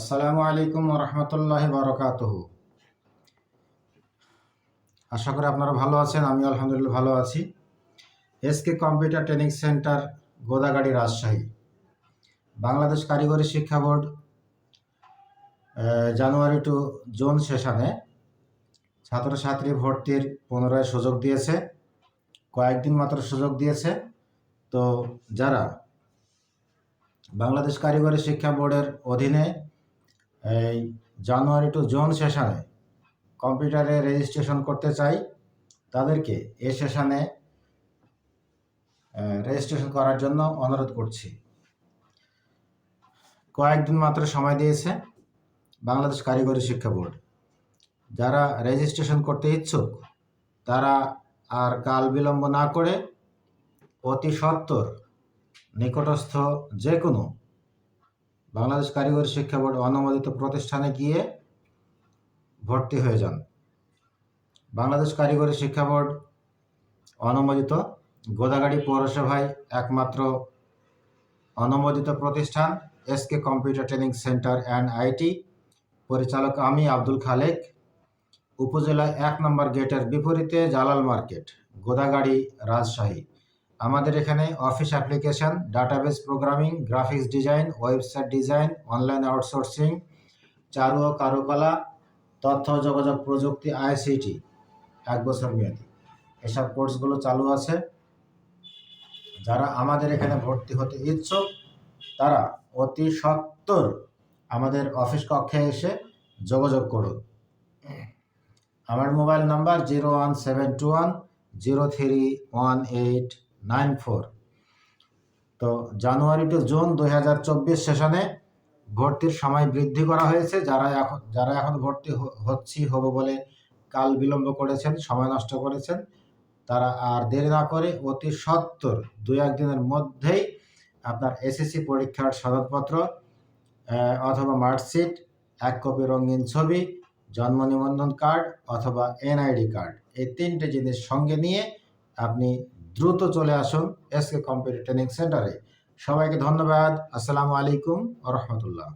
আসসালামু আলাইকুম রহমতুল্লাহ বারকাতহ। আশা করি আপনারা ভালো আছেন আমি আলহামদুলিল্লাহ ভালো আছি। SK computer training centre, Godagari, Rajshahi. Bangladesh কারিগরি শিক্ষা বোর্ড জানুয়ারি টু জুন সেশনে ছাত্রছাত্রী ভর্তির পুনরায় সুযোগ দিয়েছে। কয়েকদিন মাত্র সুযোগ দিয়েছে। তো যারা বাংলাদেশ কারিগরি শিক্ষা বোর্ডের অধীনে এই জানুয়ারি টু জুন সেশনে কম্পিউটারে রেজিস্ট্রেশন করতে চাই, তাদেরকে এ সেশনে রেজিস্ট্রেশন করার জন্য অনুরোধ করছি। কয়েকদিন মাত্র সময় দিয়েছে বাংলাদেশ কারিগরি শিক্ষা বোর্ড। যারা রেজিস্ট্রেশন করতে ইচ্ছুক, তারা আর কাল বিলম্ব না করে অতি সত্বর নিকটস্থ যে কোনো বাংলাদেশ কারিগরি শিক্ষা বোর্ড অনুমোদিত প্রতিষ্ঠানে গিয়ে ভর্তি হয়ে যান। বাংলাদেশ কারিগরি শিক্ষা বোর্ড অনুমোদিত গোদাগাড়ি পৌরসভায় একমাত্র অনুমোদিত প্রতিষ্ঠান SK computer training centre and IT পরিচালক আমি আব্দুল খালেক। উপজেলা এক নম্বর গেটের বিপরীতে জালাল মার্কেট, গোদাগাড়ি রাজশাহী। আমাদের এখানে office application, database programming, graphics design, website design, online outsourcing, চারু ও কারুকলা, তথ্য যোগাযোগ প্রযুক্তি, আইসিটি। এক বছর মেয়াদি। এসব কোর্সগুলো চালু আছে। যারা আমাদের এখানে ভর্তি হতে ইচ্ছুক, তারা অতি সত্বর আমাদের অফিস কক্ষে এসে যোগাযোগ করুন। আমার mobile number zero one seven two one, zero three one eight nine four. তো জানুয়ারি টু জুন দুই হাজার চব্বিশ সেশনে ভর্তির সময় বৃদ্ধি করা হয়েছে। যারা এখন যারা এখন ভর্তি হচ্ছি, হব বলে কাল বিলম্ব করেছেন, সময় নষ্ট করেছেন, তারা আর দেরি না করে অতি সত্তর দুই একদিনের মধ্যেই আপনার এসএসসি পরীক্ষার সনদপত্র অথবা মার্কশিট, এক কপি রঙিন ছবি, জন্ম নিবন্ধন কার্ড অথবা এনআইডি কার্ড, এই তিনটে জিনিস সঙ্গে নিয়ে আপনি দ্রুত চলে আসুন এসকে কম্পিউটার ট্রেনিং সেন্টারে। সবাইকে ধন্যবাদ। আসসালামু আলাইকুম রহমতুল্লাহ।